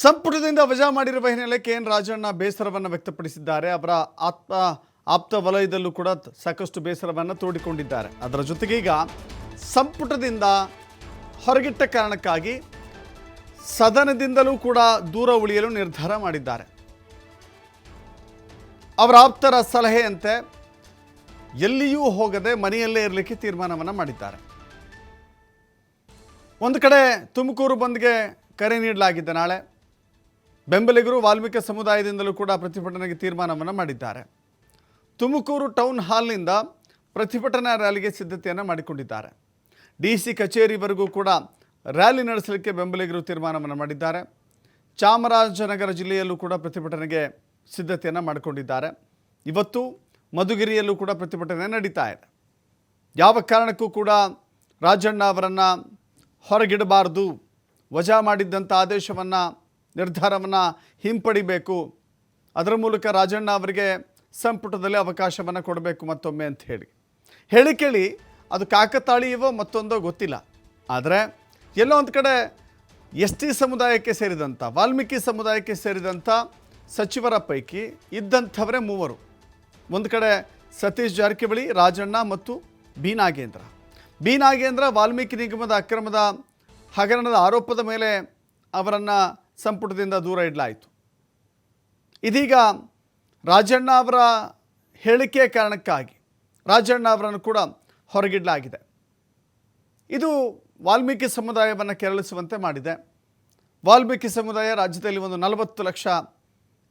ಸಂಪುಟದಿಂದ ವಜಾ ಮಾಡಿರುವ ಹಿನ್ನೆಲೆ ಕೆ ಎನ್ ರಾಜಣ್ಣ ಬೇಸರವನ್ನು ವ್ಯಕ್ತಪಡಿಸಿದ್ದಾರೆ. ಅವರ ಆತ್ಮ, ಆಪ್ತ ವಲಯದಲ್ಲೂ ಕೂಡ ಸಾಕಷ್ಟು ಬೇಸರವನ್ನು ತೋಡಿಕೊಂಡಿದ್ದಾರೆ. ಅದರ ಜೊತೆಗೆ ಈಗ ಸಂಪುಟದಿಂದ ಹೊರಗಿಟ್ಟ ಕಾರಣಕ್ಕಾಗಿ ಸದನದಿಂದಲೂ ಕೂಡ ದೂರ ಉಳಿಯಲು ನಿರ್ಧಾರ ಮಾಡಿದ್ದಾರೆ. ಅವರ ಆಪ್ತರ ಸಲಹೆಯಂತೆ ಎಲ್ಲಿಯೂ ಹೋಗದೆ ಮನೆಯಲ್ಲೇ ಇರಲಿಕ್ಕೆ ತೀರ್ಮಾನವನ್ನು ಮಾಡಿದ್ದಾರೆ. ಒಂದು ಕಡೆ ತುಮಕೂರು ಬಂದ್ಗೆ ಕರೆ ನೀಡಲಾಗಿದೆ ನಾಳೆ. ಬೆಂಬಲಿಗರು ವಾಲ್ಮೀಕಿ ಸಮುದಾಯದಿಂದಲೂ ಕೂಡ ಪ್ರತಿಭಟನೆಗೆ ತೀರ್ಮಾನವನ್ನು ಮಾಡಿದ್ದಾರೆ. ತುಮಕೂರು ಟೌನ್ ಹಾಲ್ನಿಂದ ಪ್ರತಿಭಟನಾ ರ್ಯಾಲಿಗೆ ಸಿದ್ಧತೆಯನ್ನು ಮಾಡಿಕೊಂಡಿದ್ದಾರೆ. ಡಿ ಸಿ ಕಚೇರಿವರೆಗೂ ಕೂಡ ರ್ಯಾಲಿ ನಡೆಸಲಿಕ್ಕೆ ಬೆಂಬಲಿಗರು ತೀರ್ಮಾನವನ್ನು ಮಾಡಿದ್ದಾರೆ. ಚಾಮರಾಜನಗರ ಜಿಲ್ಲೆಯಲ್ಲೂ ಕೂಡ ಪ್ರತಿಭಟನೆಗೆ ಸಿದ್ಧತೆಯನ್ನು ಮಾಡಿಕೊಂಡಿದ್ದಾರೆ. ಇವತ್ತು ಮಧುಗಿರಿಯಲ್ಲೂ ಕೂಡ ಪ್ರತಿಭಟನೆ ನಡೀತಾ ಇದೆ. ಯಾವ ಕಾರಣಕ್ಕೂ ಕೂಡ ರಾಜಣ್ಣ ಅವರನ್ನು ಹೊರಗಿಡಬಾರ್ದು. ವಜಾ ಮಾಡಿದ್ದಂಥ ಆದೇಶವನ್ನು ನಿರ್ಧಾರವನ್ನು ಹಿಂಪಡಿಬೇಕು. ಅದರ ಮೂಲಕ ರಾಜಣ್ಣ ಅವರಿಗೆ ಸಂಪುಟದಲ್ಲಿ ಅವಕಾಶವನ್ನು ಕೊಡಬೇಕು ಮತ್ತೊಮ್ಮೆ ಅಂತ ಹೇಳಿ. ಹೇಳಿ ಕೇಳಿ, ಅದು ಕಾಕತಾಳಿಯವೋ ಮತ್ತೊಂದೋ ಗೊತ್ತಿಲ್ಲ. ಆದರೆ ಎಲ್ಲೋ ಒಂದು ಕಡೆ ಎಸ್ ಟಿ ಸಮುದಾಯಕ್ಕೆ ಸೇರಿದಂಥ ವಾಲ್ಮೀಕಿ ಸಮುದಾಯಕ್ಕೆ ಸೇರಿದಂಥ ಸಚಿವರ ಪೈಕಿ ಇದ್ದಂಥವರೇ ಮೂವರು. ಒಂದು ಕಡೆ ಸತೀಶ್ ಜಾರಕಿಹೊಳಿ, ರಾಜಣ್ಣ ಮತ್ತು ಬಿ ನಾಗೇಂದ್ರ. ಬಿ ನಾಗೇಂದ್ರ ವಾಲ್ಮೀಕಿ ನಿಗಮದ ಅಕ್ರಮದ ಹಗರಣದ ಆರೋಪದ ಮೇಲೆ ಅವರನ್ನು ಸಂಪುಟದಿಂದ ದೂರ ಇಡಲಾಯಿತು. ಇದೀಗ ರಾಜಣ್ಣ ಅವರ ಹೇಳಿಕೆ ಕಾರಣಕ್ಕಾಗಿ ರಾಜಣ್ಣ ಅವರನ್ನು ಕೂಡ ಹೊರಗಿಡಲಾಗಿದೆ. ಇದು ವಾಲ್ಮೀಕಿ ಸಮುದಾಯವನ್ನು ಕೆರಳಿಸುವಂತೆ ಮಾಡಿದೆ. ವಾಲ್ಮೀಕಿ ಸಮುದಾಯ ರಾಜ್ಯದಲ್ಲಿ ಒಂದು ನಲವತ್ತು ಲಕ್ಷ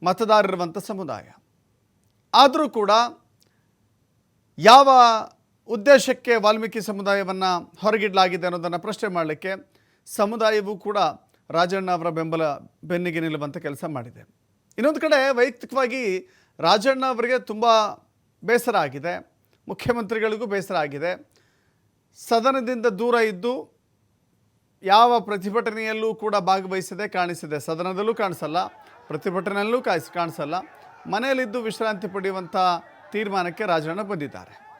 ಮತದಾರರಿರುವಂಥ ಸಮುದಾಯ. ಆದರೂ ಕೂಡ ಯಾವ ಉದ್ದೇಶಕ್ಕೆ ವಾಲ್ಮೀಕಿ ಸಮುದಾಯವನ್ನು ಹೊರಗಿಡಲಾಗಿದೆ ಅನ್ನೋದನ್ನು ಪ್ರಶ್ನೆ ಮಾಡಲಿಕ್ಕೆ ಸಮುದಾಯವೂ ಕೂಡ ರಾಜಣ್ಣ ಅವರ ಬೆಂಬಲ, ಬೆನ್ನಿಗೆ ನಿಲ್ಲುವಂಥ ಕೆಲಸ ಮಾಡಿದೆ. ಇನ್ನೊಂದು ಕಡೆ ವೈಯಕ್ತಿಕವಾಗಿ ರಾಜಣ್ಣ ಅವರಿಗೆ ತುಂಬ ಬೇಸರ ಆಗಿದೆ. ಮುಖ್ಯಮಂತ್ರಿಗಳಿಗೂ ಬೇಸರ ಆಗಿದೆ. ಸದನದಿಂದ ದೂರ ಇದ್ದು ಯಾವ ಪ್ರತಿಭಟನೆಯಲ್ಲೂ ಕೂಡ ಭಾಗವಹಿಸದೆ ಕಾಣಿಸಿದೆ. ಸದನದಲ್ಲೂ ಕಾಣಿಸಲ್ಲ, ಪ್ರತಿಭಟನೆಯಲ್ಲೂ ಕಾಯಿಸಿ ಕಾಣಿಸಲ್ಲ. ಮನೆಯಲ್ಲಿದ್ದು ವಿಶ್ರಾಂತಿ ಪಡೆಯುವಂಥ ತೀರ್ಮಾನಕ್ಕೆ ರಾಜಣ್ಣ ಬಂದಿದ್ದಾರೆ.